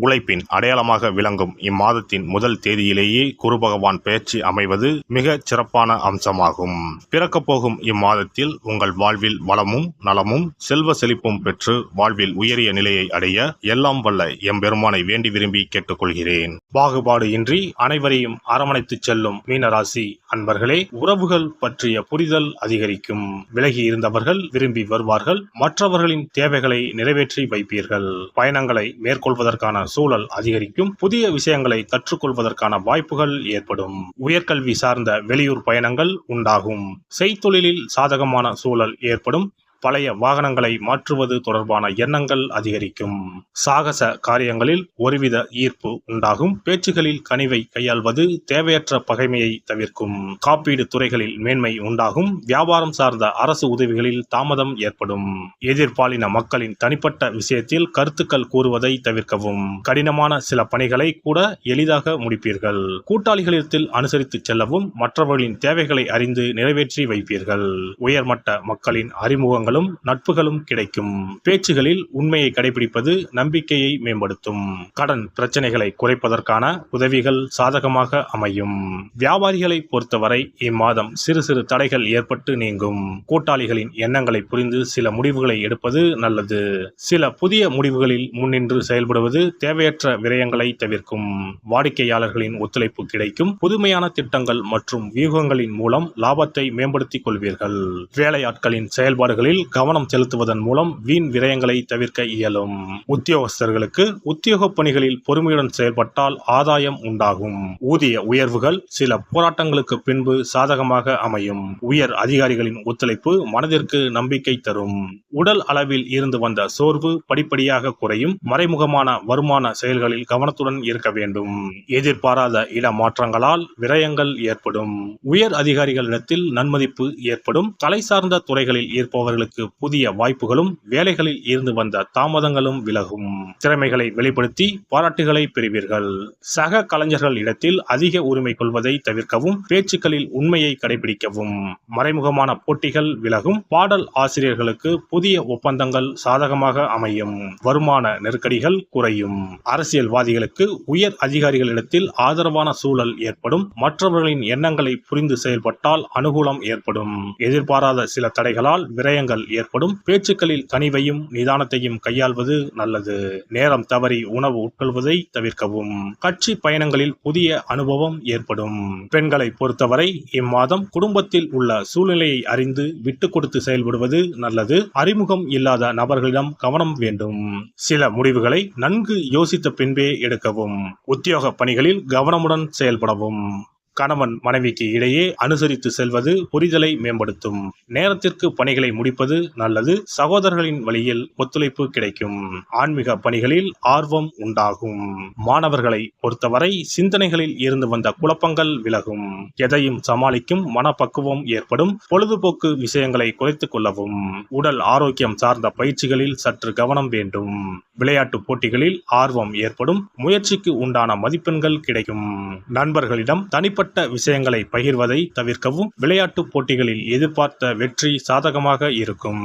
உழைப்பின் அடையாளமாக விளங்கும் இம்மாதத்தின் முதல் தேதியிலேயே குரு பகவான் பெயர்ச்சி அமைவது மிக சிறப்பான அம்சமாகும். பிறக்கப் போகும் இம்மாதத்தில் உங்கள் வாழ்வில் வளமும் நலமும் செல்வ செழிப்பும் பெற்று வாழ்வில் உயரிய நிலையை அடைய எல்லாம் வல்ல எம்பெருமானை வேண்டி விரும்பி கேட்டுக்கொள்கிறேன். பாகுபாடு இன்றி அனைவரையும் அரவணைத்துச் செல்லும் மீனராசி அன்பர்களே உறவுகள் பற்றிய புரிதல் அதிகரிக்கும். விலகி இருந்தவர்கள் விரும்பி வருவார்கள் மற்றவர்களின் தேவைகளை நிறைவேற்றி வைப்பீர்கள். பயணங்களை மேற்கொள்வதற்கான சூழல் அதிகரிக்கும். புதிய விஷயங்களை கற்றுக்கொள்வதற்கான வாய்ப்புகள் ஏற்படும். உயர்கல்வி சார்ந்த வெளியூர் பயணங்கள் உண்டாகும். செய்தொழிலில் சாதகமான சூழல் ஏற்படும். பழைய வாகனங்களை மாற்றுவது தொடர்பான எண்ணங்கள் அதிகரிக்கும். சாகச காரியங்களில் ஒருவித ஈர்ப்பு உண்டாகும். பேச்சுகளில் கனிவை கையாள்வது தேவையற்ற பகைமையை தவிர்க்கும். காப்பீடு துறைகளில் மேன்மை உண்டாகும். வியாபாரம் சார்ந்த அரசு உதவிகளில் தாமதம் ஏற்படும். எதிர்பாலின மக்களின் தனிப்பட்ட விஷயத்தில் கருத்துக்கள் கூறுவதை தவிர்க்கவும். கடினமான சில பணிகளை கூட எளிதாக முடிப்பீர்கள். கூட்டாளிகளிடத்தில் அனுசரித்து செல்லவும் மற்றவர்களின் தேவைகளை அறிந்து நிறைவேற்றி வைப்பீர்கள். உயர்மட்ட மக்களின் அறிமுகங்களும் நட்புகளும் கிடைக்கும். பேச்சுகளில் உண்மையை கடைபிடிப்பது நம்பிக்கையை மேம்படுத்தும். கடன் பிரச்சனைகளை குறைப்பதற்கான உதவிகள் சாதகமாக அமையும். வியாபாரிகளை பொறுத்தவரை இம்மாதம் சிறு சிறு தடைகள் ஏற்பட்டு நீங்கும். கூட்டாளிகளின் எண்ணங்களை புரிந்து சில முடிவுகளை எடுப்பது நல்லது. சில புதிய முடிவுகளில் முன்னின்று செயல்படுவது தேவையற்ற விரயங்களை தவிர்க்கும். வாடிக்கையாளர்களின் ஒத்துழைப்பு கிடைக்கும். புதுமையான திட்டங்கள் மற்றும் வியூகங்களின் மூலம் லாபத்தை மேம்படுத்திக் கொள்வீர்கள். வேலையாட்களின் செயல்பாடுகளில் கவனம் செலுத்துவதன் மூலம் வீண் விரயங்களை தவிர்க்க இயலும். உத்தியோகஸ்தர்களுக்கு உத்தியோக பணிகளில் பொறுமையுடன் செயல்பட்டால் ஆதாயம் உண்டாகும். ஊதிய உயர்வுகள் சில போராட்டங்களுக்கு பின்பு சாதகமாக அமையும். உயர் அதிகாரிகளின் ஒத்துழைப்பு மனதிற்கு நம்பிக்கை தரும். உடல் அளவில் இருந்து வந்த சோர்வு படிப்படியாக குறையும். மறைமுகமான வருமான செயல்களில் கவனத்துடன் இருக்க வேண்டும். எதிர்பாராத இட மாற்றங்களால் விரயங்கள் ஏற்படும். உயர் அதிகாரிகளிடத்தில் நன்மதிப்பு ஏற்படும். கலை சார்ந்த துறைகளில் இருப்பவர்களுக்கு புதிய வாய்ப்புகளும் வேலைகளில் இருந்து வந்த தாமதங்களும் விலகும். திறமைகளை வெளிப்படுத்தி பாராட்டுகளை பெறுவீர்கள். சக கலைஞர்கள் இடத்தில் அதிக உரிமை கொள்வதை தவிர்க்கவும் பேச்சுக்களில் உண்மையை கடைபிடிக்கவும். மறைமுகமான போட்டிகள் விலகும். பாடல் ஆசிரியர்களுக்கு புதிய ஒப்பந்தங்கள் சாதகமாக அமையும். வருமான நெருக்கடிகள் குறையும். அரசியல்வாதிகளுக்கு உயர் அதிகாரிகளிடத்தில் ஆதரவான சூழல் ஏற்படும். மற்றவர்களின் எண்ணங்களை புரிந்து செயல்பட்டால் அனுகூலம் ஏற்படும். எதிர்பாராத சில தடைகளால் விரயங்கள் ஏற்படும். பேச்சுக்களில் கனிவையும் நிதானத்தையும் கையாள்வது நல்லது. நேரம் தவறி உணவு உட்கொள்வதை தவிர்க்கவும். கட்சி பயணங்களில் புதிய அனுபவம் ஏற்படும். பெண்களை பொறுத்தவரை இம்மாதம் குடும்பத்தில் உள்ள சூழ்நிலையை அறிந்து விட்டு கொடுத்து செயல்படுவது நல்லது. அறிமுகம் இல்லாத நபர்களிடம் கவனம் வேண்டும். சில முடிவுகளை நன்கு யோசித்த பின்பே எடுக்கவும். உத்தியோக பணிகளில் கவனமுடன் செயல்படவும். கணவன் மனைவிக்கு இடையே அனுசரித்து செல்வது புரிதலை மேம்படுத்தும். நேரத்திற்கு பணிகளை முடிப்பது நல்லது. சகோதரர்களின் வழியில் ஒத்துழைப்பு கிடைக்கும். ஆன்மீக பணிகளில் ஆர்வம் உண்டாகும். மாணவர்களை பொறுத்தவரை சிந்தனைகளில் இருந்து வந்த குழப்பங்கள் விலகும். எதையும் சமாளிக்கும் மனப்பக்குவம் ஏற்படும். பொழுதுபோக்கு விஷயங்களை குறைத்துக் கொள்ளவும். உடல் ஆரோக்கியம் சார்ந்த பயிற்சிகளில் சற்று கவனம் வேண்டும். விளையாட்டு போட்டிகளில் ஆர்வம் ஏற்படும். முயற்சிக்கு உண்டான மதிப்பெண்கள் கிடைக்கும். நண்பர்களிடம் தனிப்பட்ட தனிப்பட்ட விஷயங்களை பகிர்வதை தவிர்க்கவும் விளையாட்டு போட்டிகளில் எதிர்பார்த்த வெற்றி சாதகமாக இருக்கும்.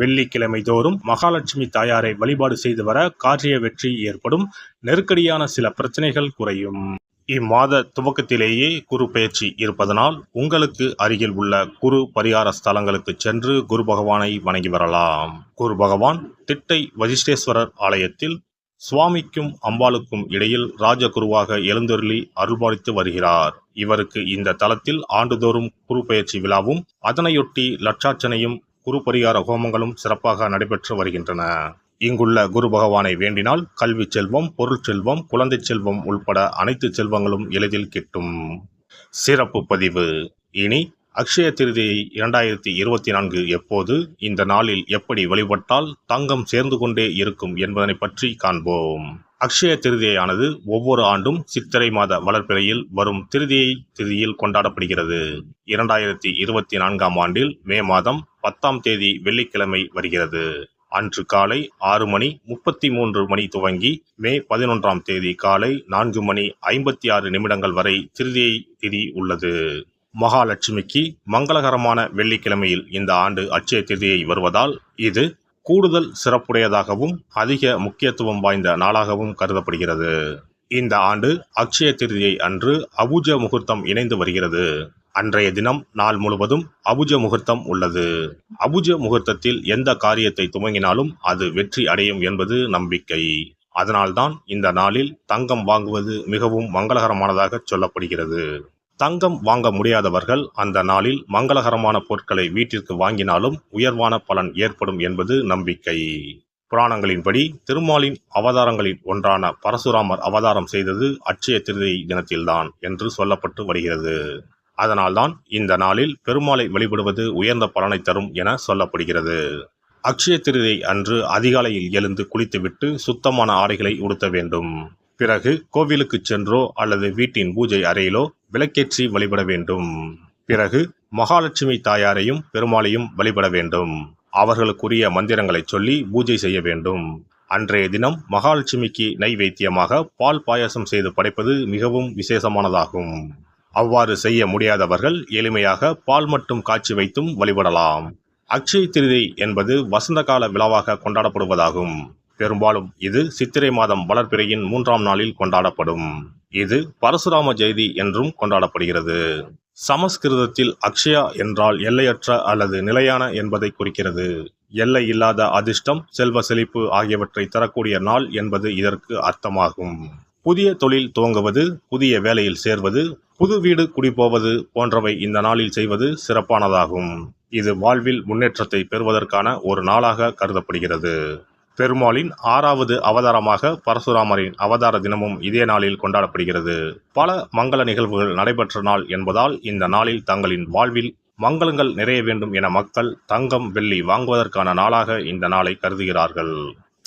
வெள்ளிக்கிழமை தோறும் மகாலட்சுமி தாயாரை வழிபாடு செய்து வர காரிய வெற்றி ஏற்படும். நெருக்கடியான சில பிரச்சனைகள் குறையும். இம்மாத துவக்கத்திலேயே குரு பயிற்சி இருப்பதனால் உங்களுக்கு அருகில் உள்ள குரு பரிகார ஸ்தலங்களுக்கு சென்று குரு பகவானை வணங்கி வரலாம். குரு பகவான் திட்டை வசிஷ்டேஸ்வரர் ஆலயத்தில் சுவாமிக்கும் அம்பாளுக்கும் இடையில் ராஜகுருவாக எழுந்தருளி அருள்பாலித்து வருகிறார். இவருக்கு இந்த தலத்தில் ஆண்டுதோறும் குரு பயிற்சி விழாவும் அதனையொட்டி லட்சார்ச்சனையும் குரு பரிகார ஹோமங்களும் சிறப்பாக நடைபெற்று வருகின்றன. இங்குள்ள குரு பகவானை வேண்டினால் கல்வி செல்வம் பொருள் செல்வம் குழந்தை செல்வம் உள்பட அனைத்து செல்வங்களும் எளிதில் கிட்டும். சிறப்பு பதிவு. இனி அக்ஷய திருதியை இரண்டாயிரத்தி இருபத்தி நான்கு எப்போது இந்த நாளில் எப்படி வழிபட்டால் தங்கம் சேர்ந்து கொண்டே இருக்கும் என்பதனை பற்றி காண்போம். அக்ஷய திருதியானது ஒவ்வொரு ஆண்டும் சித்திரை மாத வளர்ப்பிறையில் வரும் திருதியை திதியில் கொண்டாடப்படுகிறது. இரண்டாயிரத்தி இருபத்தி நான்காம் ஆண்டில் மே மாதம் பத்தாம் தேதி வெள்ளிக்கிழமை வருகிறது. அன்று காலை ஆறு மணி முப்பத்தி மூன்று மணி துவங்கி மே பதினொன்றாம் தேதி காலை நான்கு மணி ஐம்பத்தி ஆறு நிமிடங்கள் வரை திருதியை திதி உள்ளது. மகாலட்சுமிக்கு மங்களகரமான வெள்ளிக்கிழமையில் இந்த ஆண்டு அட்சய திருதியை வருவதால் இது கூடுதல் சிறப்புடையதாகவும் அதிக முக்கியத்துவம் வாய்ந்த நாளாகவும் கருதப்படுகிறது. இந்த ஆண்டு அக்ஷய திருதியை அன்று அபுஜ முகூர்த்தம் இணைந்து வருகிறது. அன்றைய தினம் நாள் முழுவதும் அபுஜ முகூர்த்தம் உள்ளது. அபுஜ முகூர்த்தத்தில் எந்த காரியத்தை துவங்கினாலும் அது வெற்றி அடையும் என்பது நம்பிக்கை. அதனால்தான் இந்த நாளில் தங்கம் வாங்குவது மிகவும் மங்களகரமானதாக சொல்லப்படுகிறது. தங்கம் வாங்க முடியாதவர்கள் அந்த நாளில் மங்களகரமான பொருட்களை வீட்டிற்கு வாங்கினாலும் உயர்வான பலன் ஏற்படும் என்பது நம்பிக்கை. புராணங்களின்படி திருமாலின் அவதாரங்களில் ஒன்றான பரசுராமர் அவதாரம் செய்தது அட்சய திருதை தினத்தில்தான் என்று சொல்லப்பட்டு வருகிறது. அதனால்தான் இந்த நாளில் பெருமாளை வழிபடுவது உயர்ந்த பலனை தரும் என சொல்லப்படுகிறது. அக்ஷய திருதை அன்று அதிகாலையில் எழுந்து குளித்துவிட்டு சுத்தமான ஆடைகளை உடுத்த வேண்டும். பிறகு கோவிலுக்கு சென்றோ அல்லது வீட்டின் பூஜை அறையிலோ விளக்கேற்றி வழிபட வேண்டும். பிறகு மகாலட்சுமி தாயாரையும் பெருமாளையும் வழிபட வேண்டும். அவர்களுக்குரிய மந்திரங்களை சொல்லி பூஜை செய்ய வேண்டும். அன்றைய தினம் மகாலட்சுமிக்கு நைவேத்தியமாக பால் பாயசம் செய்து படைப்பது மிகவும் விசேஷமானதாகும். அவ்வாறு செய்ய முடியாதவர்கள் எளிமையாக பால் மட்டும் காய்ச்சி வைத்தும் வழிபடலாம். அக்ஷய திருதி என்பது வசந்த கால விழாவாக கொண்டாடப்படுவதாகும். பெரும்பாலும் இது சித்திரை மாதம் வளர்பிறையின் மூன்றாம் நாளில் கொண்டாடப்படும். இது பரசுராம ஜெயதி என்றும் கொண்டாடப்படுகிறது. சமஸ்கிருதத்தில் அக்ஷயா என்றால் எல்லையற்ற அல்லது நிலையான என்பதை குறிக்கிறது. எல்லை இல்லாத அதிர்ஷ்டம் செல்வ செழிப்பு ஆகியவற்றை தரக்கூடிய நாள் என்பது இதற்கு அர்த்தமாகும். புதிய தொழில் துவங்குவது புதிய வேலையில் சேர்வது புது வீடு குடிபோவது போன்றவை இந்த நாளில் செய்வது சிறப்பானதாகும். இது வாழ்வில் முன்னேற்றத்தை பெறுவதற்கான ஒரு நாளாக கருதப்படுகிறது. பெருமாளின் ஆறாவது அவதாரமாக பரசுராமரின் அவதார தினமும் இதே நாளில் கொண்டாடப்படுகிறது. பல மங்கள நிகழ்வுகள் நடைபெற்ற நாள் என்பதால் இந்த நாளில் தங்களின் வாழ்வில் மங்களங்கள் நிறைய வேண்டும் என மக்கள் தங்கம் வெள்ளி வாங்குவதற்கான நாளாக இந்த நாளை கருதுகிறார்கள்.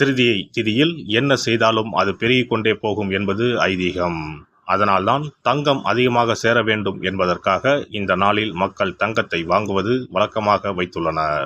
திருதியை திதியில் என்ன செய்தாலும் அது பெருகிக் கொண்டே போகும் என்பது ஐதீகம். அதனால்தான் தங்கம் அதிகமாக சேர வேண்டும் என்பதற்காக இந்த நாளில் மக்கள் தங்கத்தை வாங்குவது வழக்கமாக வைத்துள்ளனர்.